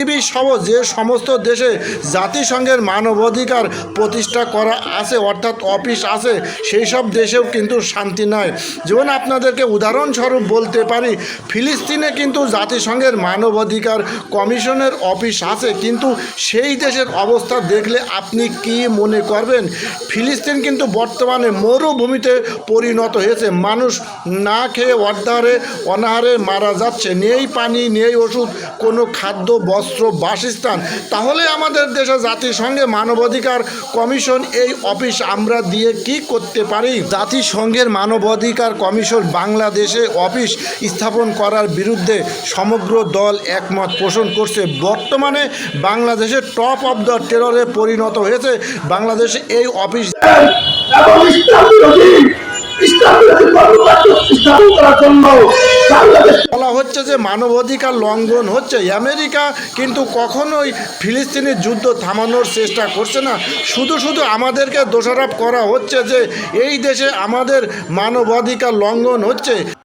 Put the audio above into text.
পৃথিবীর সহ যে সমস্ত দেশে জাতিসংঘের মানবাধিকার প্রতিষ্ঠা করা আছে, অর্থাৎ অফিস আছে, সেই সব দেশেও কিন্তু শান্তি নয় যেমন আপনাদেরকে উদাহরণস্বরূপ বলতে পারি, ফিলিস্তিনে কিন্তু জাতিসংঘের মানবাধিকার কমিশনের অফিস আছে, কিন্তু সেই দেশের অবস্থা দেখলে আপনি কি মনে করবেন? ফিলিস্তিন কিন্তু বর্তমানে মরুভূমিতে পরিণত হয়েছে। মানুষ না খেয়ে অর্ধারে অনাহারে মারা যাচ্ছে। নেই পানি, নেই ওষুধ, কোনো খাদ্য, বস্ত্র বাসস্থান। তাহলে আমাদের দেশে জাতিসংঘে মানবাধিকার কমিশন এই অফিস আমরা দিয়ে কি করতে পারি? জাতিসংঘের মানবাধিকার কমিশন বাংলাদেশে অফিস স্থাপন করার বিরুদ্ধে সমগ্র দল একমত পোষণ করছে। বর্তমানে বাংলাদেশের টপ অফ দ্য টেররে পরিণত হয়েছে। বাংলাদেশে এই অফিস স্থাপন করার জন্য বাংলাদেশ বলা হচ্ছে যে মানবাধিকার লঙ্ঘন হচ্ছে। আমেরিকা কিন্তু কখনোই ফিলিস্তিনের যুদ্ধ থামানোর চেষ্টা করছে না। শুধু শুধু আমাদেরকে দোষারোপ করা হচ্ছে যে এই দেশে আমাদের মানবাধিকার লঙ্ঘন হচ্ছে।